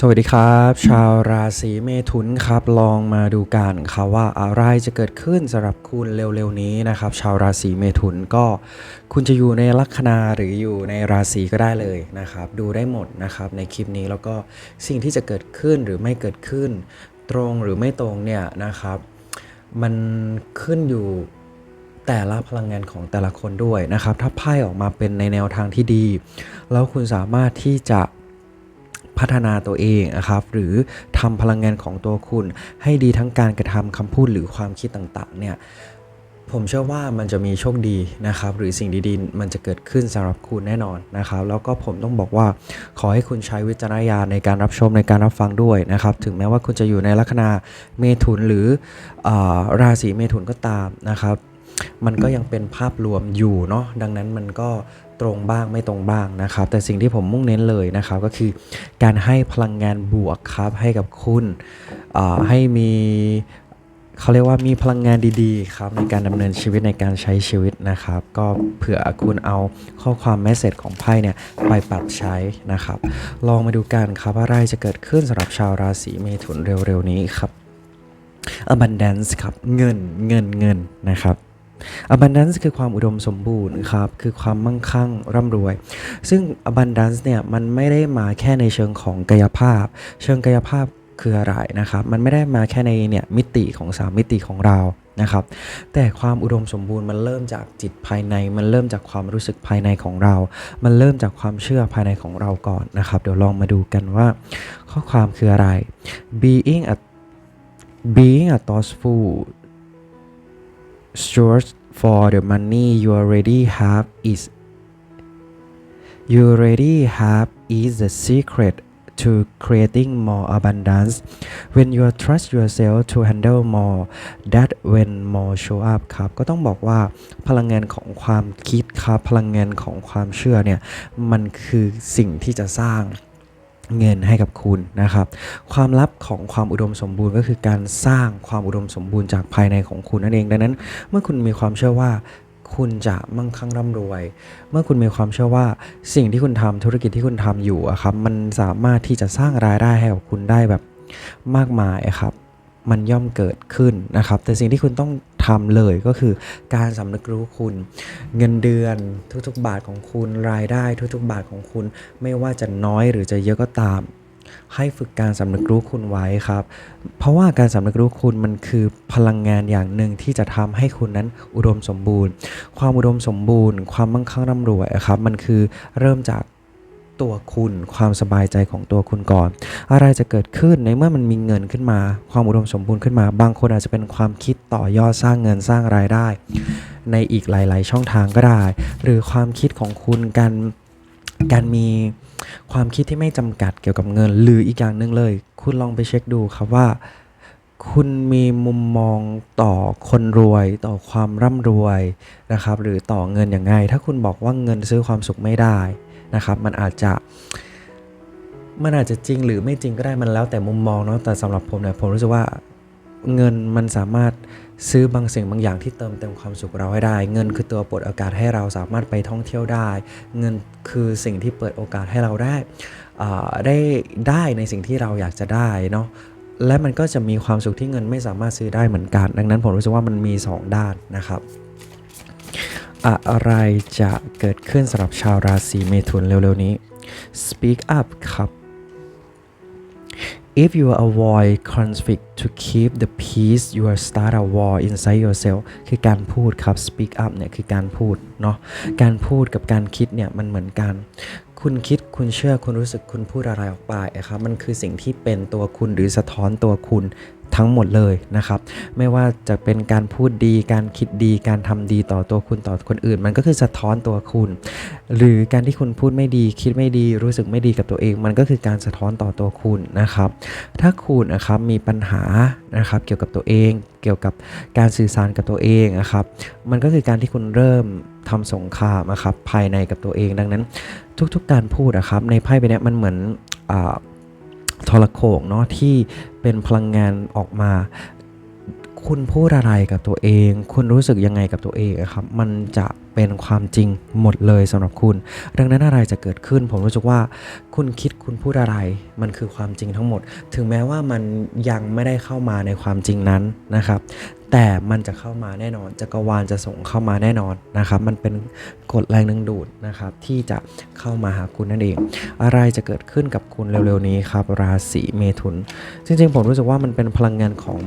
สวัสดีครับ ชาวราศีเมถุนครับลองมาดูกันครับว่าอะไรจะเกิดขึ้นสำหรับคุณเร็วๆนี้นะครับ ชาวราศีเมถุนก็คุณจะอยู่ในลัคนาหรืออยู่ในราศีก็ได้เลยนะครับ ดูได้หมดนะครับในคลิปนี้แล้วก็สิ่งที่จะเกิดขึ้นหรือไม่เกิดขึ้น ตรงหรือไม่ตรงเนี่ยนะครับ มันขึ้นอยู่แต่ละพลังงานของแต่ละคนด้วยนะครับ ถ้าไพ่ออกมาเป็นในแนวทางที่ดี แล้วคุณสามารถที่จะ พัฒนาตัวเองนะครับ หรือทำพลังงานของตัวคุณ ให้ดีทั้งการกระทำคำพูดหรือความคิดต่างๆ เนี่ยผมเชื่อว่ามันจะมีโชคดีนะครับ หรือสิ่งดีๆ มันจะเกิดขึ้นสำหรับคุณแน่นอนนะครับ แล้วก็ผมต้องบอกว่าขอให้คุณใช้วิจารณญาณในการรับชมในการรับฟังด้วยนะครับ ถึงแม้ว่าคุณจะอยู่ในลัคนาเมถุนหรืออราศีเมถุนก็ตามนะครับ มันก็ยังเป็นภาพรวมอยู่เนาะดังนั้นมันก็ ตรงบ้างไม่ตรงบ้างนะครับ แต่สิ่งที่ผมมุ่งเน้นเลยนะครับก็คือการให้พลังงานบวกครับให้กับคุณให้มีเขาเรียกว่ามีพลังงานดีๆครับในการดำเนินชีวิตในการใช้ชีวิตนะครับ ก็เผื่อคุณเอาข้อความแมสเซจของไพ่เนี่ยไปปรับใช้นะครับ ลองมาดูกันครับว่าอะไรจะเกิดขึ้นสำหรับชาวราศีเมถุนเร็วๆนี้ครับ abundance ครับเงินเงินเงินนะครับ abundance คือความอุดมสมบูรณ์ครับ คือความมั่งคั่งร่ำรวย ซึ่ง abundance เนี่ย มันไม่ได้มาแค่ในเชิงของกายภาพ เชิงกายภาพคืออะไรนะครับ มันไม่ได้มาแค่ในเนี่ยมิติของสามมิติของเรานะครับ แต่ความอุดมสมบูรณ์มันเริ่มจากจิตภายใน มันเริ่มจากความรู้สึกภายในของเรา มันเริ่มจากความเชื่อภายในของเราก่อนนะครับ เดี๋ยวลองมาดูกันว่า ข้อความคืออะไร being a being a thoughtful steward for the money you already have is you already have is the secret to creating more abundance when you trust yourself to handle more that when more show up ครับ ก็ต้องบอกว่าพลังงานของความคิดครับ พลังงานของความเชื่อเนี่ย มันคือสิ่งที่จะสร้าง เงินให้กับคุณนะครับ ความลับของความอุดมสมบูรณ์ก็คือการสร้างความอุดมสมบูรณ์จากภายในของคุณนั่นเอง ดังนั้น เมื่อคุณมีความเชื่อว่าคุณจะมั่งคั่งร่ำรวย เมื่อคุณมีความเชื่อว่าสิ่งที่คุณทำธุรกิจที่คุณทำอยู่อะครับมันสามารถที่จะสร้างรายได้ให้กับคุณได้แบบมากมายครับ มันย่อมเกิดขึ้นนะครับ แต่สิ่งที่คุณต้อง ทำเลยก็คือการสำนึกรู้คุณ เงินเดือนทุกๆบาทของคุณรายได้ทุกๆบาทของคุณ ไม่ว่าจะน้อยหรือจะเยอะก็ตาม ให้ฝึกการสำนึกรู้คุณไว้ครับ เพราะว่าการสำนึกรู้คุณมันคือพลังงานอย่างหนึ่งที่จะทำให้คุณนั้นอุดมสมบูรณ์ ความอุดมสมบูรณ์ ความมั่งคั่งร่ำรวยครับ มันคือเริ่มจาก ตัวคุณความสบายใจของตัวคุณก่อน อะไรจะเกิดขึ้นในเมื่อมันมีเงินขึ้นมา ความอุดมสมบูรณ์ขึ้นมา บางคนอาจจะเป็นความคิดต่อยอดสร้างเงินสร้างรายได้ ในอีกหลาย ๆ ช่องทางก็ได้ หรือความคิดของคุณการการมีความคิดที่ไม่จำกัดเกี่ยวกับเงิน หรืออีกอย่างหนึ่งเลย คุณลองไปเช็คดูครับว่า คุณมีมุมมองต่อคนรวย ต่อความร่ำรวยนะครับ หรือต่อเงินอย่างไง ถ้าคุณบอกว่าเงินซื้อความสุขไม่ได้ นะครับมันอาจจะมันอาจจะจริงหรือไม่จริงก็ได้มันแล้วแต่มุมมองเนาะแต่สำหรับผมเนี่ยผมรู้สึกว่าเงินมันสามารถซื้อบางสิ่งบางอย่างที่เติมเต็มความสุขเราให้ได้ เงินคือตัวปิดโอกาสให้เราสามารถไปท่องเที่ยวได้ เงินคือสิ่งที่เปิดโอกาสให้เราได้อ่าได้ได้ในสิ่งที่เราอยากจะได้เนาะและมันก็จะมีความสุขที่เงินไม่สามารถซื้อได้เหมือนกัน ดังนั้นผมรู้สึกว่ามันมี 2 ด้านนะครับ อะไรจะเกิดขึ้นสำหรับชาวราศีเมถุนเร็วๆนี้ Speak up ครับ If you avoid conflict to keep the peace you will start a war inside yourself คือการพูดครับ speak up เนี่ยคือการพูดเนาะ การพูดกับการคิดเนี่ยมันเหมือนกัน คุณคิดคุณเชื่อคุณรู้สึกคุณพูดอะไรออกไปอะครับ มันคือสิ่งที่เป็นตัวคุณหรือสะท้อนตัวคุณ ทั้งหมดเลยนะครับ ไม่ว่าจะเป็นการพูดดี การคิดดี การทำดีต่อตัวคุณต่อคนอื่น มันก็คือสะท้อนตัวคุณ หรือการที่คุณพูดไม่ดี คิดไม่ดี รู้สึกไม่ดีกับตัวเอง มันก็คือการสะท้อนต่อตัวคุณนะครับ ถ้าคุณนะครับมีปัญหานะครับเกี่ยวกับตัวเอง เกี่ยวกับการสื่อสารกับตัวเองนะครับ มันก็คือการที่คุณเริ่มทำสงครามนะครับภายในกับตัวเองดังนั้น ทุกๆการพูดนะครับในไพ่ใบเนี้ยมันเหมือนอา ทรโขงเนาะที่เป็นพลังงานออกมา คุณพูดอะไรกับตัวเอง คุณรู้สึกยังไงกับตัวเองครับ มันจะ เป็นความจริงหมดเลยสำหรับคุณ ดังนั้นอะไรจะเกิดขึ้น ผมรู้สึกว่าคุณคิดคุณพูดอะไรมันคือความจริงทั้งหมด ถึงแม้ว่ามันยังไม่ได้เข้ามาในความจริงนั้นนะครับ แต่มันจะเข้ามาแน่นอนจักรวาลจะส่งเข้ามาแน่นอนนะครับ มันเป็นกฎแรงดึงดูดนะครับ ที่จะเข้ามาหาคุณนั่นเอง อะไรจะเกิดขึ้นกับคุณเร็วๆนี้ครับ ราศีเมถุน จริงๆ ผมรู้สึกว่ามันเป็นพลังงานของ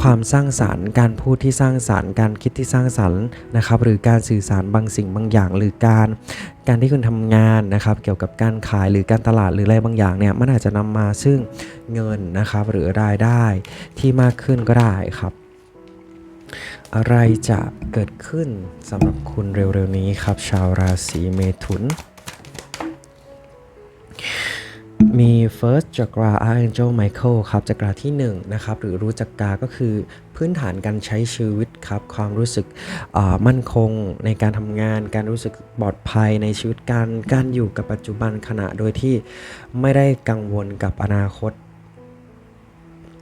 ความสร้างสารรค์ การพูดที่สร้างสารรค์ การคิดที่สร้างสรรค์นะครับ หรือการสื่อสารบางสิ่งบางอย่างหรือการการที่คุณทำงานนะครับเกี่ยวกับการขายหรือการตลาดหรืออะไรบางอย่างเนี่ยมันอาจจะนำมาซึ่งเงินนะครับหรือรายได้ที่มากขึ้นก็ได้ครับ อะไรจะเกิดขึ้นสำหรับคุณเร็วๆนี้ครับ ชาวราศีเมถุนมี first จักรา archangel michael ครับจักราที่1นะครับหรือรู้จักกาก็คือ พื้นฐานการใช้ชีวิตครับ ความรู้สึกมั่นคงในการทำงาน การรู้สึกปลอดภัยในชีวิตการการอยู่กับปัจจุบันขณะโดยที่ไม่ได้กังวลกับอนาคต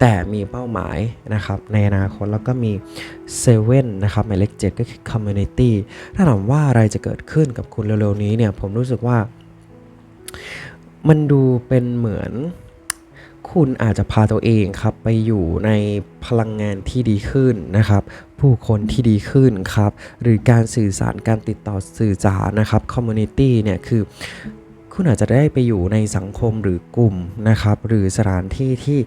แต่มีเป้าหมายนะครับ ในอนาคตแล้วก็มีเซเว่นนะครับหมายเลข7ก็คือ community ถ้าถามว่าอะไรจะเกิดขึ้นกับคุณเร็วๆนี้เนี่ยผมรู้สึกว่า มันดูเป็นเหมือน คุณอาจจะพาตัวเองครับไปอยู่ในพลังงานที่ดีขึ้นนะครับ ผู้คนที่ดีขึ้นครับ หรือการสื่อสารการติดต่อสื่อสารนะครับคอมมูนิตี้เนี่ยคือคุณอาจจะได้ไปอยู่ในสังคมหรือกลุ่มนะครับ หรือสถานที่ที่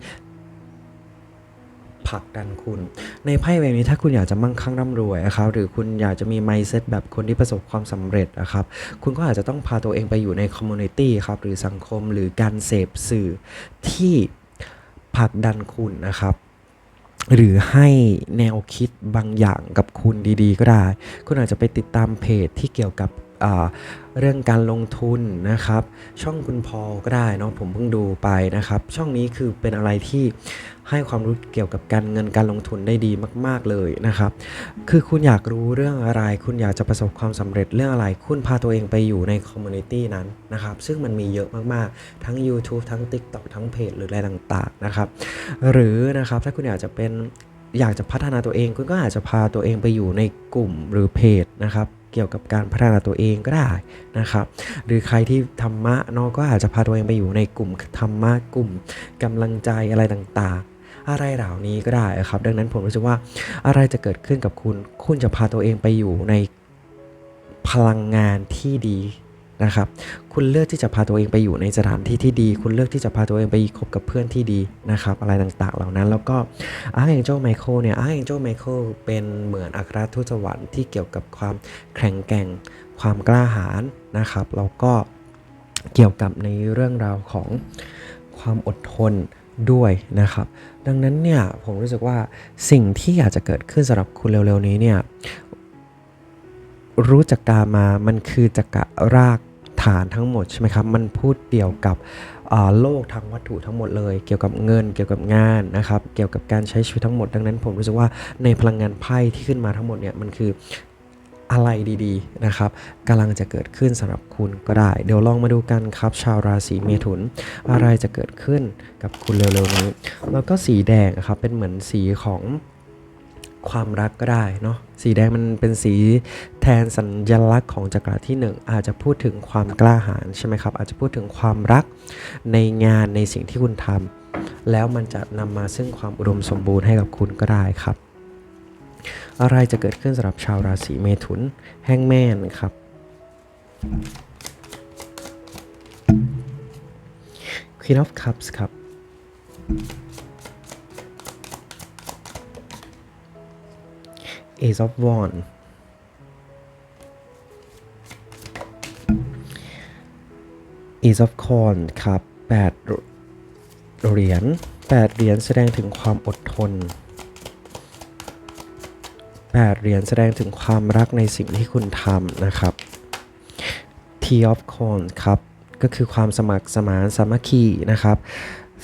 ผลักดันคุณ ในไพ่ใบนี้ถ้าคุณอยากจะมั่งคั่งร่ำรวยนะครับหรือคุณอยากจะมี mindset แบบคนที่ประสบความสำเร็จนะครับคุณก็อาจจะต้องพาตัวเองไปอยู่ในคอมมูนิตี้ครับหรือสังคมหรือการเสพสื่อที่ผลักดันคุณนะครับหรือให้แนวคิดบางอย่างกับคุณดีๆ ก็ได้ คุณอาจจะไปติดตามเพจที่เกี่ยวกับเรื่องการลงทุนนะครับ ช่องคุณพอลก็ได้เนาะผมเพิ่งดูไปนะครับ ช่องนี้คือเป็นอะไรที่ ให้ความรู้เกี่ยวกับการเงินการลงทุนได้ดีมาก ๆเลยนะครับ คือคุณอยากรู้เรื่องอะไร คุณอยากจะประสบความสำเร็จเรื่องอะไร คุณพาตัวเองไปอยู่ในคอมมูนิตี้นั้นนะครับ ซึ่งมันมีเยอะมากๆ ทั้ง YouTube ทั้ง TikTok ทั้งเพจหรืออะไรต่างๆนะครับ หรือนะครับถ้าคุณอยากจะเป็นอยากจะพัฒนาตัวเอง คุณก็อาจจะพาตัวเองไปอยู่ในกลุ่มหรือเพจนะครับเกี่ยวกับการพัฒนาตัวเองก็ได้นะครับ หรือใครที่ธรรมะเนาะก็อาจจะพาตัวเองไปอยู่ในกลุ่มธรรมะกลุ่มกำลังใจอะไรต่างๆ อะไรเหล่านี้ก็ได้ครับ ดังนั้นผมรู้สึกว่าอะไรจะเกิดขึ้นกับคุณ คุณจะพาตัวเองไปอยู่ในพลังงานที่ดีนะครับ คุณเลือกที่จะพาตัวเองไปอยู่ในสถานที่ที่ดี คุณเลือกที่จะพาตัวเองไปคบกับเพื่อนที่ดีนะครับ อะไรต่างๆ เหล่านั้น แล้วก็อาร์เ n นเจลไมเคิลเนี่ยอาร์เ n นเจลไมเคิลเป็นเหมือนอัครทูตสวรรค์ที่เกี่ยวกับความแข็งแกร่ง ความกล้าหาญนะครับ แล้วก็เกี่ยวกับในเรื่องราวของความอดทน ด้วยนะครับ ดังนั้นเนี่ยผมรู้สึกว่าสิ่งที่อยากจะเกิดขึ้นสำหรับคุณเร็วๆนี้เนี่ยรู้จักกามา มันคือจักรรากฐานทั้งหมดใช่ไหมครับ มันพูดเกี่ยวกับโลกทางวัตถุทั้งหมดเลย เกี่ยวกับเงิน เกี่ยวกับงานนะครับ เกี่ยวกับการใช้ชีวิตทั้งหมด ดังนั้นผมรู้สึกว่าในพลังงานไพ่ที่ขึ้นมาทั้งหมดเนี่ย มันคือ อะไรดีๆนะครับกำลังจะเกิดขึ้นสำหรับคุณก็ได้ เดี๋ยวลองมาดูกันครับ ชาวราศีเมถุน อะไรจะเกิดขึ้นกับคุณเร็วๆนี้ แล้วก็สีแดงครับเป็นเหมือนสีของความรักก็ได้เนาะสีแดงมันเป็นสีแทนสัญลักษณ์ของจักรที่ 1 อาจจะพูดถึงความกล้าหาญใช่ไหมครับ อาจจะพูดถึงความรักในงานในสิ่งที่คุณทำแล้วมันจะนำมาซึ่งความอุดมสมบูรณ์ให้กับคุณก็ได้ครับ อะไรจะเกิดขึ้นสำหรับชาวราศีเมถุนแห้งแม่นครับ Queen of Cups ครับ Ace of Wands Ace of Coin ครับ8เหรียญ8เหรียญแสดงถึงความอดทน 8 เหรียญแสดงถึงความรักในสิ่งที่คุณทำนะครับ T of Coins ครับ ก็คือความสมัครสมานสามัคคีนะครับ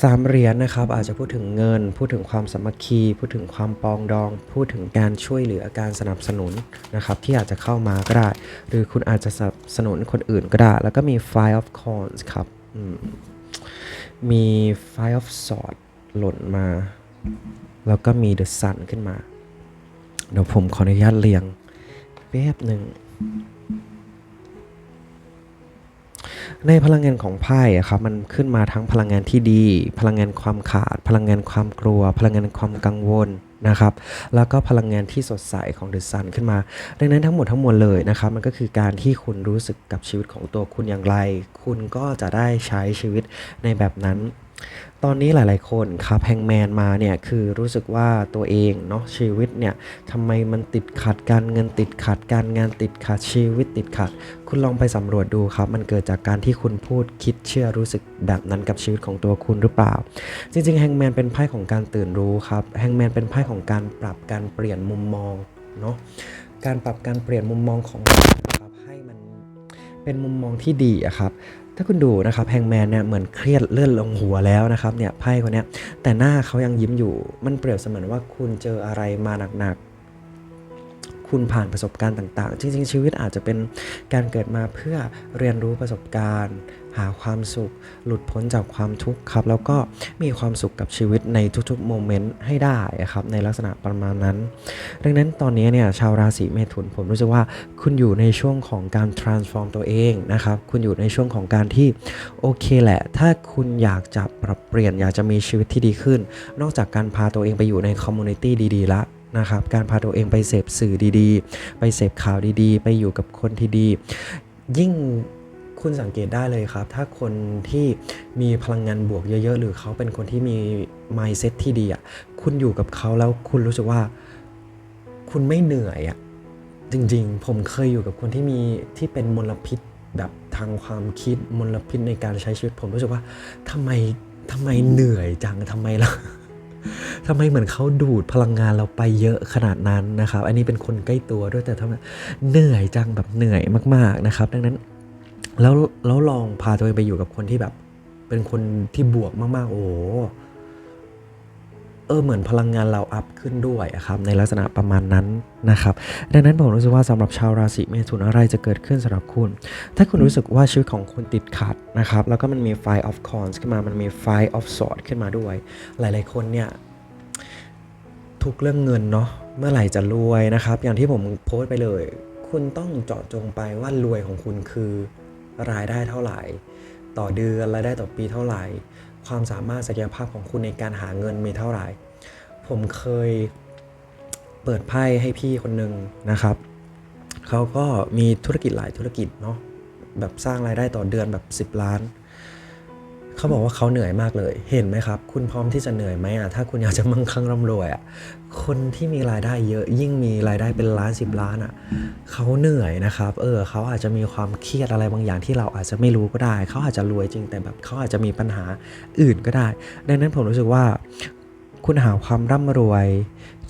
สามเหรียญนะครับอาจจะพูดถึงเงิน พูดถึงความสมัคคี พูดถึงความปองดอง พูดถึงการช่วยเหลือการสนับสนุนนะครับที่อาจจะเข้ามาก็ได้ หรือคุณอาจจะสนับสนุนคนอื่นก็ได้ แล้วก็มี Five of Coins ครับมี Five of Swords หล่นมา แล้วก็มี The Sun ขึ้นมา เดี๋ยวผมขออนุญาตเรียงแป๊บหนึ่ง ในพลังงานของไพ่อะครับมันขึ้นมาทั้งพลังงานที่ดี พลังงานความขาด พลังงานความกลัว พลังงานความกังวลนะครับ แล้วก็พลังงานที่สดใสของเดอะซันขึ้นมา ดังนั้นทั้งหมดทั้งมวลเลยนะครับ มันก็คือการที่คุณรู้สึกกับชีวิตของตัวคุณอย่างไร คุณก็จะได้ใช้ชีวิตในแบบนั้น ตอนนี้หลาย ๆ คนครับแฮงแมนมาเนี่ยคือรู้สึกว่าตัวเองเนาะชีวิตเนี่ยทำไมมันติดขัดการเงินติดขัดการงานติดขัดชีวิตติดขัด คุณลองไปสำรวจดูครับ มันเกิดจากการที่คุณพูดคิดเชื่อรู้สึกแบบนั้นกับชีวิตของตัวคุณหรือเปล่า จริง ๆ แฮงแมนเป็นไพ่ของการตื่นรู้ครับแฮงแมนเป็นไพ่ของการปรับการเปลี่ยนมุมมองเนาะการปรับการเปลี่ยนมุมมองของเราครับให้มันเป็นมุมมองที่ดีอะครับ ถ้าคุณดูนะครับแฮงแมนเนี่ยเหมือนเครียดเลื่อนลงหัวแล้วนะครับเนี่ยไพ่คนนี้แต่หน้าเขายังยิ้มอยู่มันเปรียบเสมือนว่าคุณเจออะไรมาหนักๆคุณผ่านประสบการณ์ต่างๆ จริงๆ ชีวิตอาจจะเป็นการเกิดมาเพื่อเรียนรู้ประสบการณ์ หาความสุข หลุดพ้นจากความทุกข์ครับ แล้วก็มีความสุขกับชีวิตในทุกๆโมเมนต์ให้ได้อะครับ ในลักษณะประมาณนั้น ดังนั้นตอนนี้เนี่ยชาวราศีเมถุนผมรู้สึกว่าคุณอยู่ในช่วงของการ transform ตัวเองนะครับ คุณอยู่ในช่วงของการที่โอเคแหละ ถ้าคุณอยากจะปรับเปลี่ยนอยากจะมีชีวิตที่ดีขึ้น นอกจากการพาตัวเองไปอยู่ในคอมมูนิตี้ดีๆละนะครับการพาตัวเองไปเสพสื่อดีๆ ไปเสพข่าวดีๆ ไปอยู่กับคนที่ดี ยิ่ง คุณสังเกตได้เลยครับ ถ้าคนที่มีพลังงานบวกเยอะ ๆ หรือเขาเป็นคนที่มี mindset ที่ดีอะคุณอยู่กับเขาแล้วคุณรู้สึกว่า คุณไม่เหนื่อยอะจริง ๆ ผมเคยอยู่กับคนที่มีที่เป็นมลพิษแบบทางความคิดมลพิษในการใช้ชีวิตผมรู้สึกว่าทำไมทำไมเหนื่อยจังทำไมล่ะทำไมเหมือนเขาดูดพลังงานเราไปเยอะขนาดนั้นนะครับ อันนี้เป็นคนใกล้ตัวด้วยแต่ทำไมเหนื่อยจังแบบเหนื่อยมาก ๆนะครับ ดังนั้น แล้วแล้วลองพาตัวเองไปอยู่กับคนที่แบบ เป็นคนที่บวกมากๆ โอ้เออเหมือนพลังงานเราอัพขึ้นด้วยอะครับในลักษณะประมาณนั้นนะครับ ดังนั้นผมรู้สึกว่าสำหรับชาวราศีเมถุนอะไรจะเกิดขึ้นสำหรับคุณ ถ้าคุณรู้สึกว่าชีวิตของคุณติดขัดนะครับ แล้วก็มันมี Five of cons ขึ้นมามันมี Five of Swords ขึ้นมาด้วย หลายๆคนเนี่ยทุกเรื่องเงินเนาะเมื่อไหร่จะรวยนะครับ อย่างที่ผมโพสต์ไปเลย คุณต้องเจาะจงไปว่ารวยของคุณคือ รายได้เท่าไหร่ ต่อเดือนรายได้ต่อปีเท่าไหร่ ความสามารถศักยภาพของคุณในการหาเงินมีเท่าไหร่ ผมเคยเปิดไพ่ให้พี่คนหนึ่งนะครับ เขาก็มีธุรกิจหลายธุรกิจเนาะแบบสร้างรายได้ต่อเดือนแบบ 10 ล้าน เขาบอกว่าเขาเหนื่อยมากเลย เห็นไหมครับ คุณพร้อมที่จะเหนื่อยไหมอะ ถ้าคุณอยากจะมั่งคั่งร่ำรวยอะ คนที่มีรายได้เยอะยิ่งมีรายได้เป็นล้านสิบล้านอะ เขาเหนื่อยนะครับ เออ เขาอาจจะมีความเครียดอะไรบางอย่างที่เราอาจจะไม่รู้ก็ได้ เขาอาจจะรวยจริงแต่แบบเขาอาจจะมีปัญหาอื่นก็ได้ ดังนั้นผมรู้สึกว่า คุณหาความร่ำรวย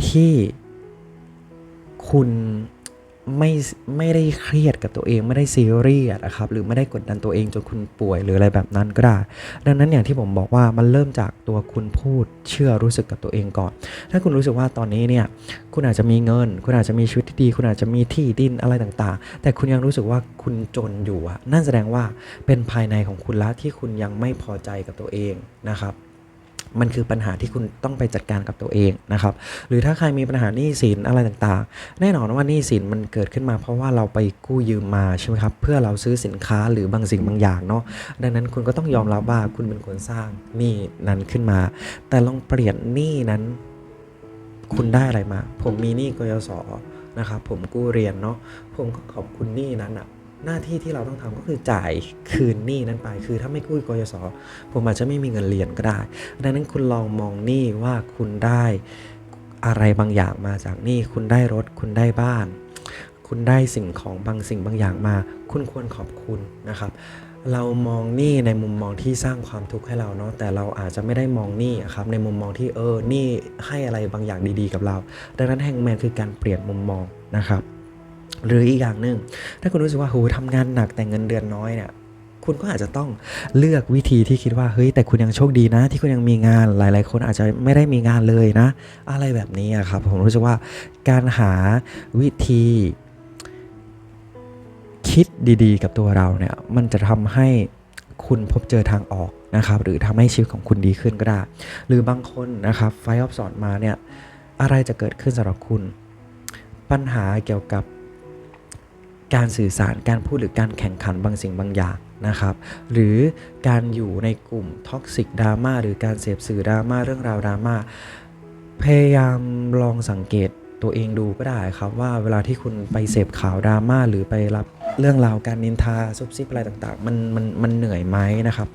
ที่คุณ ไม่ไม่ได้เครียดกับตัวเองไม่ได้ซีเรียสนะครับหรือไม่ได้กดดันตัวเองจนคุณป่วยหรืออะไรแบบนั้นก็ได้ ดังนั้นอย่างที่ผมบอกว่ามันเริ่มจากตัวคุณพูดเชื่อรู้สึกกับตัวเองก่อน ถ้าคุณรู้สึกว่าตอนนี้เนี่ยคุณอาจจะมีเงิน คุณอาจจะมีชีวิตที่ดี คุณอาจจะมีที่ดินอะไรต่างๆ แต่คุณยังรู้สึกว่าคุณจนอยู่อะนั่นแสดงว่าเป็นภายในของคุณละที่คุณยังไม่พอใจกับตัวเองนะครับ มันคือปัญหาที่คุณต้องไปจัดการกับตัวเองนะครับ หรือถ้าใครมีปัญหาหนี้สินอะไรต่างๆ แน่นอนว่าหนี้สินมันเกิดขึ้นมา เพราะว่าเราไปกู้ยืมมาใช่ไหมครับ เพื่อเราซื้อสินค้าหรือบางสิ่งบางอย่างเนาะ ดังนั้นคุณก็ต้องยอมรับว่าคุณเป็นคนสร้างหนี้นั้นขึ้นมา แต่ลองเปลี่ยนหนี้นั้น คุณได้อะไรมา ผมมีหนี้กยศนะครับ ผมกู้เรียนเนาะ ผมก็ขอบคุณหนี้นั้นอะ หน้าที่ที่เราต้องทำก็คือจ่ายคืนหนี้นั้นไป คือถ้าไม่กู้กยศผมอาจจะไม่มีเงินเรียนก็ได้ ดังนั้นคุณลองมองหนี้ว่าคุณได้อะไรบางอย่างมาจากหนี้ คุณได้รถ คุณได้บ้าน คุณได้สิ่งของบางสิ่งบางอย่างมา คุณควรขอบคุณนะครับเรามองหนี้ในมุมมองที่สร้างความทุกข์ให้เราเนาะแต่เราอาจจะไม่ได้มองหนี้ครับในมุมมองที่เออหนี้ให้อะไรบางอย่างดีๆกับเรา ดังนั้นแฮงแมนคือการเปลี่ยนมุมมองนะครับ หรืออีกอย่างหนึ่งถ้าคุณรู้สึกว่าโหทำงานหนักแต่เงินเดือนน้อยเนี่ยคุณก็อาจจะต้องเลือกวิธีที่คิดว่าเฮ้ยแต่คุณยังโชคดีนะ ที่คุณยังมีงานหลาย ๆ คนอาจจะไม่ได้มีงานเลยนะ อะไรแบบนี้อะครับผมรู้สึกว่าการหาวิธีคิดดีๆ กับตัวเราเนี่ยมันจะทำให้คุณพบเจอทางออกนะครับ หรือทำให้ชีวิตของคุณดีขึ้นก็ได้ หรือบางคนนะครับไฟออฟสอนมาเนี่ยอะไรจะเกิดขึ้นสำหรับคุณ ปัญหาเกี่ยวกับ การสื่อสารการพูดหรือการแข่งขันบางสิ่งบางอย่างนะครับ หรือการอยู่ในกลุ่มท็อกซิกดราม่าหรือการเสพสื่อดราม่าเรื่องราวดราม่าพยายามลองสังเกตตัวเองดูก็ได้ครับว่าเวลาที่คุณไปเสพข่าวดราม่าหรือไปรับเรื่องราวการนินทาซุบซิบอะไรต่างๆ มันมันมันเหนื่อยไหมนะครับ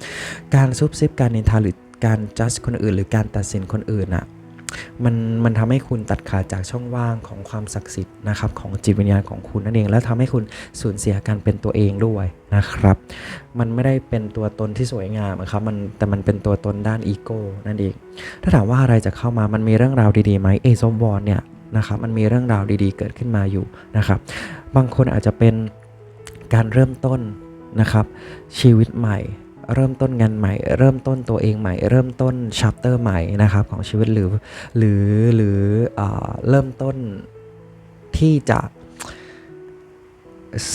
การซุบซิบการนินทาหรือการจัดคนอื่น หรือการตัดสินคนอื่นอะ มันมันทำให้คุณตัดขาดจากช่องว่างของความศักดิ์สิทธิ์นะครับของจิตวิญญาณของคุณนั่นเอง และทำให้คุณสูญเสียการเป็นตัวเองด้วยนะครับ มันไม่ได้เป็นตัวตนที่สวยงามอะครับมันแต่มันเป็นตัวตนด้านอีโก้นั่นเอง ถ้าถามว่าอะไรจะเข้ามามันมีเรื่องราวดีๆไหมเอซอมวอนเนี่ยนะครับมันมีเรื่องราวดีๆ เกิดขึ้นมาอยู่นะครับ บางคนอาจจะเป็นการเริ่มต้นนะครับชีวิตใหม่ เริ่มต้นงานใหม่ เริ่มต้นตัวเองใหม่ เริ่มต้นชัปเตอร์ใหม่นะครับของชีวิตหรือหรือหรืออเริ่มต้นที่จะ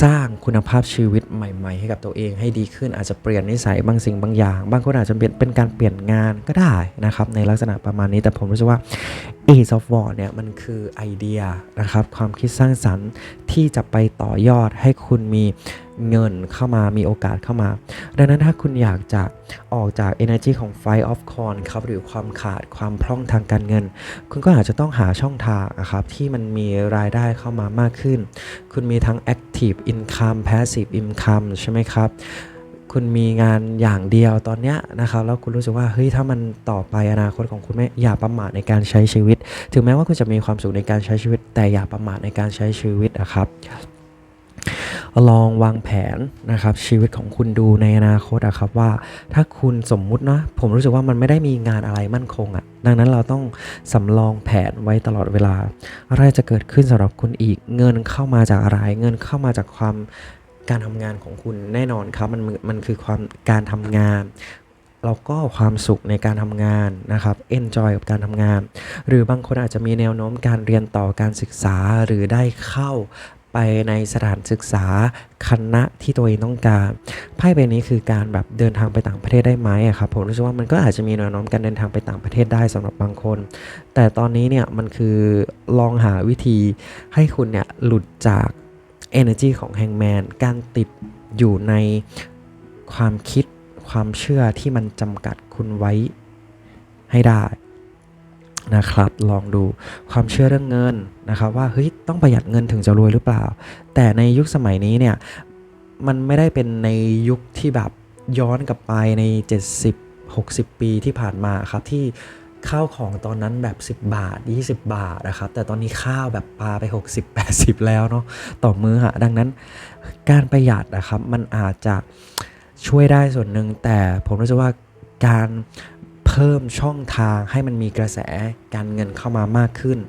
สร้างคุณภาพชีวิตใหม่ๆ ให้กับตัวเองให้ดีขึ้นอาจจะเปลี่ยนนิสัยบางสิ่งบางอย่าง บางคนอาจจะเป็นเป็นการเปลี่ยนงานก็ได้นะครับในลักษณะประมาณนี้แต่ผมรู้สึกว่า Ace of w a r เนี่ยมันคือไอเดียนะครับความคิดสร้างสรรค์ที่จะไปต่อยอดให้คุณมีเงินเข้ามามีโอกาสเข้ามา ดังนั้นถ้าคุณอยากจะออกจาก energy ของ Fight of Corn ครับหรือความขาดความพร่องทางการเงิน คุณก็อาจจะต้องหาช่องทางนะครับที่มันมีรายได้เข้ามามากขึ้น คุณมีทั้ง active income passive income ใช่ไหมครับ คุณมีงานอย่างเดียวตอนเนี้ยนะครับแล้วคุณรู้สึกว่าเฮ้ยถ้ามันต่อไปอนาคตของคุณไม่อย่าประมาทในการใช้ชีวิต ถึงแม้ว่าคุณจะมีความสุขในการใช้ชีวิต แต่อย่าประมาทในการใช้ชีวิตนะครับลองวางแผนนะครับชีวิตของคุณดูในอนาคตอะครับว่าถ้าคุณสมมุตินะผมรู้สึกว่ามันไม่ได้มีงานอะไรมั่นคงอะดังนั้นเราต้องสำรองแผนไว้ตลอดเวลา อะไรจะเกิดขึ้นสำหรับคุณอีกเงินเข้ามาจากอะไร เงินเข้ามาจากความ การทำงานของคุณแน่นอนครับมันมันคือความการทำงานแล้วก็ความสุขในการทำงานนะครับ enjoy กับการทำงาน หรือบางคนอาจจะมีแนวโน้มการเรียนต่อการศึกษาหรือได้เข้าไปในสถานศึกษาคณะที่ตัวเองต้องการไพ่ใบนี้คือการแบบเดินทางไปต่างประเทศได้ไหมอะครับผมรู้สึกว่ามันก็อาจจะมีแนวโน้มการเดินทางไปต่างประเทศได้สำหรับบางคน แต่ตอนนี้เนี่ยมันคือลองหาวิธีให้คุณเนี่ยหลุดจาก energy ของแฮงแมนการติดอยู่ในความคิดความเชื่อที่มันจำกัดคุณไว้ให้ได้นะครับ ลองดูความเชื่อเรื่องเงินนะครับว่าเฮ้ยต้องประหยัดเงินถึงจะรวยหรือเปล่า แต่ในยุคสมัยนี้เนี่ยมันไม่ได้เป็นในยุคที่แบบย้อนกลับไปใน 70 60 ปีที่ผ่านมาครับที่ ข้าวของตอนนั้นแบบ 10 บาท 20 บาทนะครับ แต่ตอนนี้ข้าวแบบปลาไป 60 80 แล้วเนาะต่อมื้อฮะดังนั้นการประหยัดนะครับมันอาจจะช่วยได้ส่วนหนึ่งแต่ผมรู้สึกว่าการเพิ่มช่องทางให้มันมีกระแสการเงินเข้ามามากขึ้น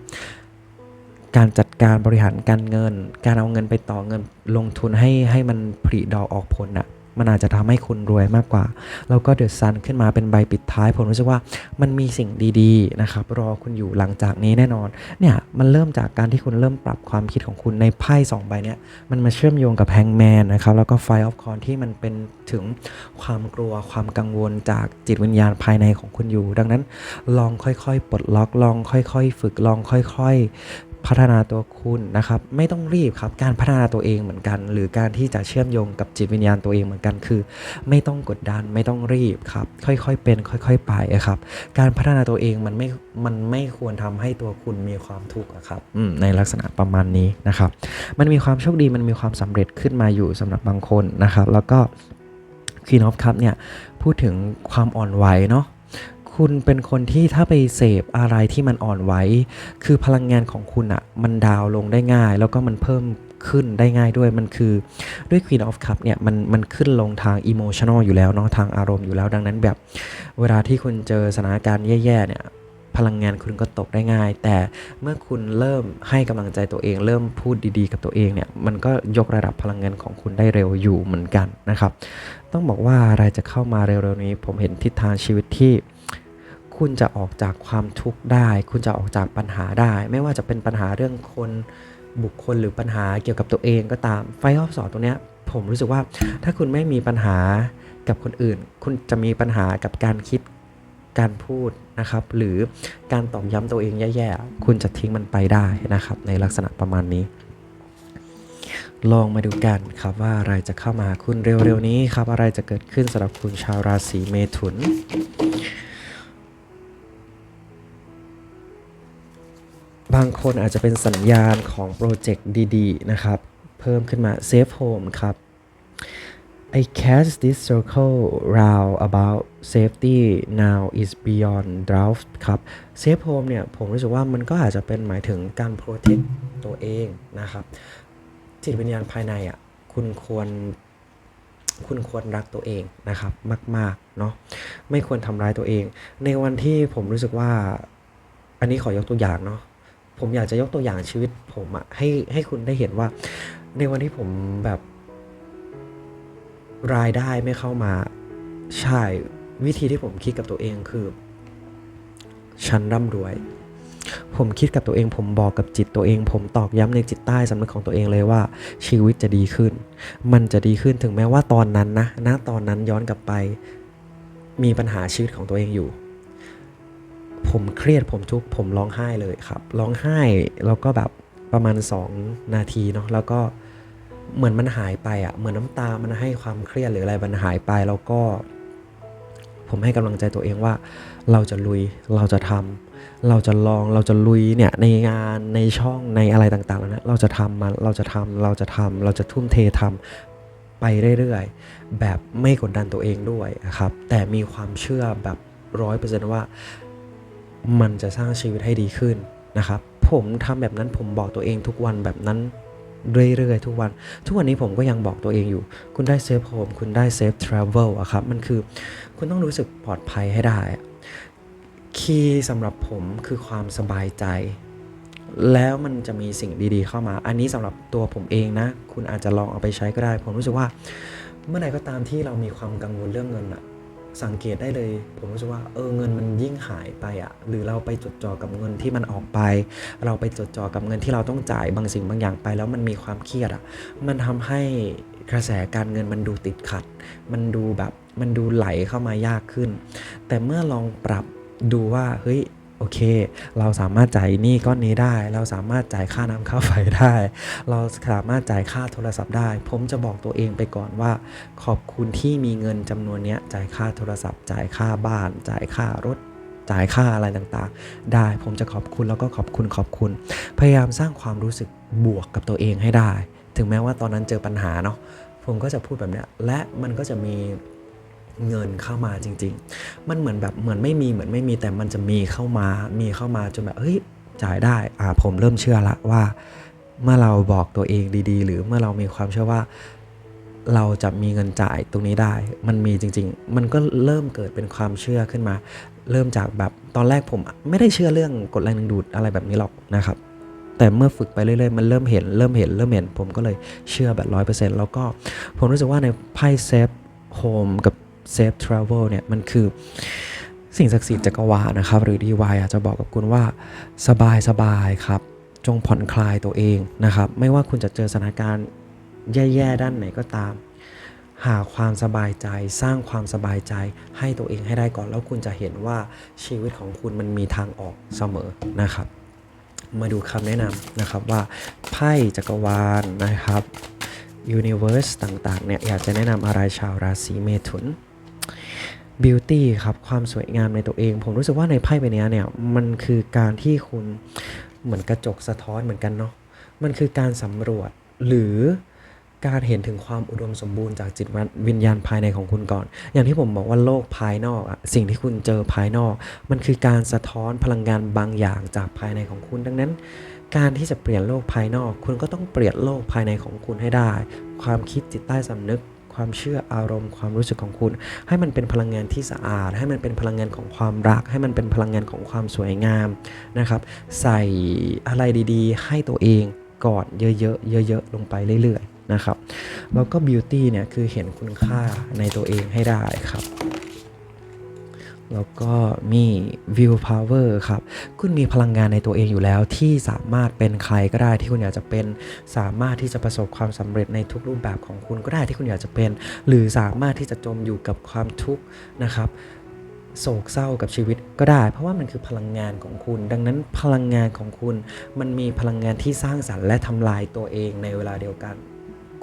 การจัดการบริหารการเงิน การเอาเงินไปต่อเงินลงทุนให้ให้มันผลิดอกออกผลอะ มันอาจจะทำให้คุณรวยมากกว่า แล้วก็เดอะซันขึ้นมาเป็นใบปิดท้าย ผมรู้สึกว่ามันมีสิ่งดีๆนะครับรอคุณอยู่หลังจากนี้แน่นอนเนี่ยมันเริ่มจากการที่คุณเริ่มปรับความคิดของคุณในไพ่สองใบเนี้ยมันมาเชื่อมโยงกับแฮงแมนนะครับแล้วก็ไฟออฟคอนที่มันเป็นถึงความกลัวความกังวลจากจิตวิญญาณภายในของคุณอยู่ ดังนั้นลองค่อยๆ ปลดล็อกลองค่อย ๆ ฝึกลองค่อย ๆ พัฒนาตัวคุณนะครับ ไม่ต้องรีบครับ การพัฒนาตัวเองเหมือนกัน หรือการที่จะเชื่อมโยงกับจิตวิญญาณตัวเองเหมือนกันคือ ไม่ต้องกดดันไม่ต้องรีบครับ ค่อยๆเป็น ค่อย ๆ ไปอะครับ การพัฒนาตัวเองมันไม่มันไม่ควรทำให้ตัวคุณมีความทุกข์อะครับในลักษณะประมาณนี้นะครับ มันมีความโชคดีมันมีความสำเร็จขึ้นมาอยู่สำหรับบางคนนะครับ แล้วก็คีนอฟครับเนี่ยพูดถึงความอ่อนไหวเนาะ คุณเป็นคนที่ถ้าไปเสพอะไรที่มันอ่อนไหวคือพลังงานของคุณอะมันดาวลงได้ง่าย แล้วก็มันเพิ่มขึ้นได้ง่ายด้วยมันคือด้วย Queen of Cup เนี่ยมันมันขึ้นลงทาง emotional อยู่แล้วเนาะทางอารมณ์อยู่แล้วดังนั้นแบบ เวลาที่คุณเจอสถานการณ์แย่ๆเนี่ยพลังงานคุณก็ตกได้ง่าย แต่เมื่อคุณเริ่มให้กำลังใจตัวเอง เริ่มพูดดีๆกับตัวเองเนี่ยมันก็ยกระดับพลังงานของคุณได้เร็วอยู่เหมือนกันนะครับ ต้องบอกว่าอะไรจะเข้ามาเร็วๆนี้ ผมเห็นทิศทางชีวิตที่ คุณจะออกจากความทุกข์ได้ คุณจะออกจากปัญหาได้ ไม่ว่าจะเป็นปัญหาเรื่องคนบุคคลหรือปัญหาเกี่ยวกับตัวเองก็ตามไฟออฟสอนตรงเนี้ยผมรู้สึกว่าถ้าคุณไม่มีปัญหากับคนอื่น คุณจะมีปัญหากับการคิดการพูดนะครับ หรือการตอกย้ำตัวเองแย่ๆ คุณจะทิ้งมันไปได้นะครับ ในลักษณะประมาณนี้ ลองมาดูกันครับว่าอะไรจะเข้ามาหาคุณเร็วๆนี้ครับ อะไรจะเกิดขึ้นสำหรับคุณชาวราศีเมถุน บางคนอาจจะเป็นสัญญาณของโปรเจกต์ดีๆ นะครับ เพิ่มขึ้นมา Safe Home ครับ I cast this circle round about safety now is beyond doubt ครับ Safe Home เนี่ย ผมรู้สึกว่ามันก็อาจจะเป็นหมายถึงการ protect ตัวเองนะครับ จิตวิญญาณภายในอะ คุณควรคุณควรรักตัวเองนะครับ มากๆเนาะไม่ควรทำร้ายตัวเอง ในวันที่ผมรู้สึกว่า อันนี้ขอยกตัวอย่างเนาะ ผมอยากจะยกตัวอย่างชีวิตผมอะให้ให้คุณได้เห็นว่า ในวันที่ผมแบบรายได้ไม่เข้ามาใช่วิธีที่ผมคิดกับตัวเองคือ ฉันร่ำรวย ผมคิดกับตัวเอง ผมบอกกับจิตตัวเอง ผมตอกย้ำในจิตใต้สำนึกของตัวเองเลยว่า ชีวิตจะดีขึ้น มันจะดีขึ้นถึงแม้ว่าตอนนั้นนะณตอนนั้นย้อนกลับไป มีปัญหาชีวิตของตัวเองอยู่ ผมเครียดผมทุกผมร้องไห้เลยครับ ร้องไห้แล้วก็แบบประมาณ 2 นาทีเนาะแล้วก็เหมือนมันหายไปอะ่ะเหมือนน้ำตามันให้ความเครียดหรืออะไรมันหายไปแล้วก็ ผมให้กำลังใจตัวเองว่า เราจะลุยเราจะทำเราจะลองเราจะลุยเนี่ยในงานในช่องในอะไรต่างๆแล้วนะเราจะทำมันเราจะทำเราจะทำเราจะทุ่มเททำไปเรื่อยๆ แบบไม่กดดันตัวเองด้วยนะครับ แต่มีความเชื่อแบบร้อยเปอร์เซนต์ว่า มันจะสร้างชีวิตให้ดีขึ้นนะครับ ผมทำแบบนั้นผมบอกตัวเองทุกวันแบบนั้นเรื่อยๆทุกวัน ทุกวันนี้ผมก็ยังบอกตัวเองอยู่ คุณได้เซฟโฮมคุณได้เซฟทราเวลอะครับ มันคือคุณต้องรู้สึกปลอดภัยให้ได้ คีย์สำหรับผมคือความสบายใจ แล้วมันจะมีสิ่งดีๆเข้ามา อันนี้สำหรับตัวผมเองนะ คุณอาจจะลองเอาไปใช้ก็ได้ ผมรู้สึกว่า เมื่อไหร่ก็ตามที่เรามีความกังวลเรื่องเงินอะ สังเกตได้เลย ผมรู้สึกว่าเออเงินมันยิ่งหายไปอะหรือเราไปจดจ่อกับเงินที่มันออกไป เราไปจดจ่อกับเงินที่เราต้องจ่ายบางสิ่งบางอย่างไป แล้วมันมีความเครียดอะมันทำให้กระแสการเงินมันดูติดขัด มันดูแบบมันดูไหลเข้ามายากขึ้น แต่เมื่อลองปรับดูว่าเฮ้ย โอเค เราสามารถจ่ายหนี้ก้อนนี้ได้ เราสามารถจ่ายค่าน้ำค่าไฟได้ เราสามารถจ่ายค่าโทรศัพท์ได้ ผมจะบอกตัวเองไปก่อนว่า ขอบคุณที่มีเงินจำนวนเนี้ยจ่ายค่าโทรศัพท์ จ่ายค่าบ้าน จ่ายค่ารถจ่ายค่าอะไรต่างๆ ได้ผมจะขอบคุณแล้วก็ขอบคุณขอบคุณ พยายามสร้างความรู้สึกบวกกับตัวเองให้ได้ ถึงแม้ว่าตอนนั้นเจอปัญหาเนาะผมก็จะพูดแบบนี้และมันก็จะมี เงินเข้ามาจริง ๆ มันเหมือนแบบเหมือนไม่มีเหมือนไม่มีแต่มันจะมีเข้ามา มีเข้ามาจนแบบเฮ้ยจ่ายได้อ่าผมเริ่มเชื่อละว่า เมื่อเราบอกตัวเองดีๆ หรือเมื่อเรามีความเชื่อว่าเราจะมีเงินจ่ายตรงนี้ได้ มันมีจริง ๆ มันก็เริ่มเกิดเป็นความเชื่อขึ้นมา เริ่มจากแบบตอนแรกผมไม่ได้เชื่อเรื่องกฎแรงดึงดูดอะไรแบบนี้หรอกนะครับ แต่เมื่อฝึกไปเรื่อยๆ มันเริ่มเห็น เริ่มเห็น เริ่มเห็น ผมก็เลยเชื่อแบบร้อยเปอร์เซ็นต์แล้วก็ผมรู้สึกว่าในไพ่เซฟโฮมกับ เซฟทราเวลเนี่ยมันคือสิ่งศักดิ์สิทธิ์จักรวาลนะครับ หรือดีวายอาจจะบอกกับคุณว่าสบายสบายครับ จงผ่อนคลายตัวเองนะครับ ไม่ว่าคุณจะเจอสถานการณ์แย่ๆด้านไหนก็ตาม หาความสบายใจสร้างความสบายใจให้ตัวเองให้ได้ก่อน แล้วคุณจะเห็นว่าชีวิตของคุณมันมีทางออกเสมอนะครับ มาดูคำแนะนำนะครับว่าไพ่จักรวาลนะครับ Universe ต่างๆเนี่ยอยากจะแนะนำอะไรชาวราศีเมถุน Beauty ครับความสวยงามในตัวเอง ผมรู้สึกว่าในไพ่ใบนี้เนี่ยมันคือการที่คุณเหมือนกระจกสะท้อนเหมือนกันเนาะมันคือการสำรวจหรือการเห็นถึงความอุดมสมบูรณ์จากจิตวิญญาณภายในของคุณก่อน อย่างที่ผมบอกว่าโลกภายนอกอะสิ่งที่คุณเจอภายนอก มันคือการสะท้อนพลังงานบางอย่างจากภายในของคุณ ดังนั้น การที่จะเปลี่ยนโลกภายนอก คุณก็ต้องเปลี่ยนโลกภายในของคุณให้ได้ ความคิดจิตใต้สำนึก ความเชื่ออารมณ์ความรู้สึกของคุณ ให้มันเป็นพลังงานที่สะอาด ให้มันเป็นพลังงานของความรัก ให้มันเป็นพลังงานของความสวยงามนะครับ ใส่อะไรดีๆ ให้ตัวเองก่อนเยอะๆเยอะๆลงไปเรื่อยๆนะครับแล้วก็บิวตี้เนี่ยคือเห็นคุณค่าในตัวเองให้ได้ครับ แล้วก็มี view power ครับ คุณมีพลังงานในตัวเองอยู่แล้ว ที่สามารถเป็นใครก็ได้ที่คุณอยากจะเป็น สามารถที่จะประสบความสำเร็จในทุกรูปแบบของคุณก็ได้ที่คุณอยากจะเป็น หรือสามารถที่จะจมอยู่กับความทุกข์นะครับโศกเศร้ากับชีวิตก็ได้ เพราะว่ามันคือพลังงานของคุณ ดังนั้นพลังงานของคุณมันมีพลังงานที่สร้างสรรค์และทำลายตัวเองในเวลาเดียวกัน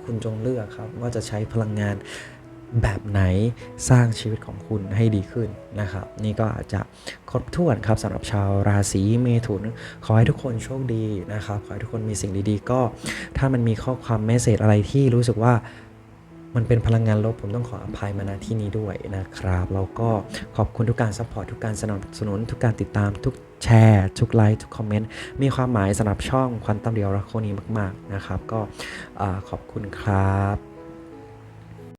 คุณจงเลือกครับว่าจะใช้พลังงาน แบบไหนสร้างชีวิตของคุณให้ดีขึ้นนะครับ นี่ก็อาจจะครบถ้วนครับสำหรับชาวราศีเมถุน ขอให้ทุกคนโชคดีนะครับ ขอให้ทุกคนมีสิ่งดีๆ ก็ ถ้ามันมีข้อความเมสเซจอะไรที่รู้สึกว่ามันเป็นพลังงานลบผมต้องขออภัยมาณที่นี้ด้วยนะครับ แล้วก็ขอบคุณทุกการซัพพอร์ตทุกการสนับสนุน ทุกการติดตามทุกแชร์ทุกไลค์ทุกคอมเมนต์มีความหมายสำหรับช่องควันตัมเดียวรักโคนี้มาก ๆ นะครับ ก็ขอบคุณครับ